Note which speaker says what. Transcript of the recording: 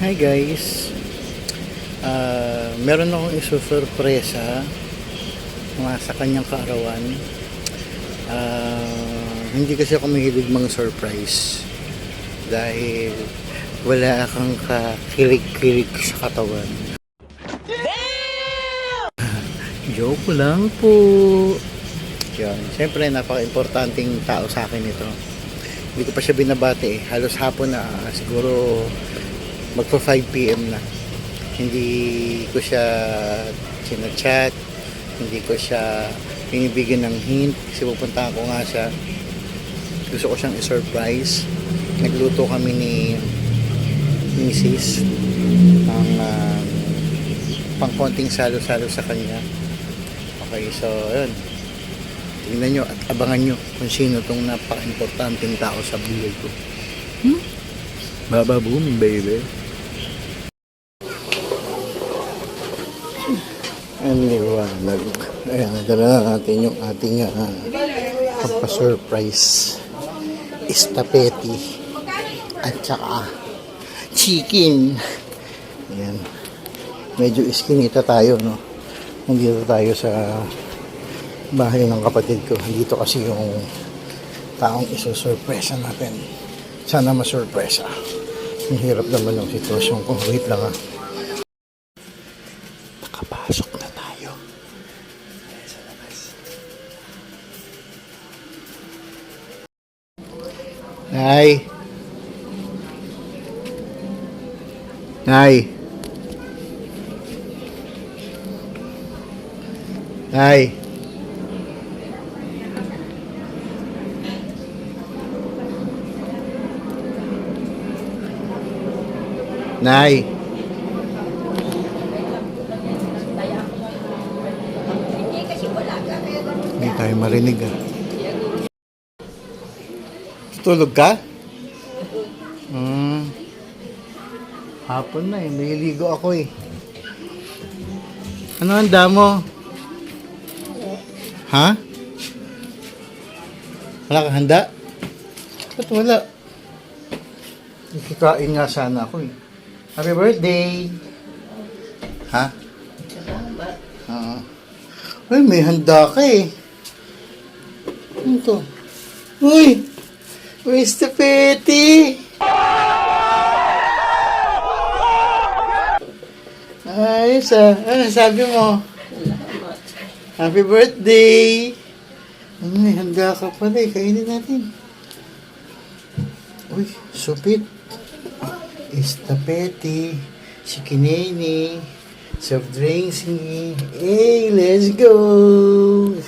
Speaker 1: Hi guys. Ah, meron akong isusurpresa mga sa kanyang kaarawan. Ah, hindi kasi ako mahilig mga surprise dahil wala akong kakilig-kilig sa katawan. Joke lang po. Yun. Siyempre, napaka-importanting tao sa akin ito. Hindi ko pa siya binabati eh. Halos hapon na. Siguro magpa 5 p.m. na. Hindi ko siya sinachat. Hindi ko siya pinibigyan ng hint. Kasi pupuntahan ko nga siya. Gusto ko siyang i-surprise. Nagluto kami ni Mrs. ng uh, pang konting salo-salo sa kanya. Okay, so yun. Tingnan nyo at abangan nyo kung sino tong napaka-importanting tao sa buhay ko. Hmm? Baba boom, baby. Aniwanag. Ayan, dala na natin yung ating uh, surprise Estapeti. At saka chicken. Ayan. Medyo iskinita tayo, no? Nandito tayo sa bahay ng kapatid ko. Dito kasi yung taong isusurpresa natin. Sana masurpresa. Ang hirap naman ng sitwasyon ko. Wait lang ah. Nay! Nay! Nay! Nay! Hindi tayo marinig ah. Tutulog ka? Hmm. Hapon na eh. Nililigo ako eh. Ano handa mo? Ha? Wala kang handa? Ba't wala? Kikain nga sana ako eh. Happy birthday! Ha? Oo. Ay, may handa ka eh. Ano to? Uy! Uy, Stepeti! Ayos ah. Ano sabi mo? Happy birthday! May handa ka pala eh. Kainin natin. Uy, supit. Estapeti. Si Kineni. Soft drinks. Hey, let's go!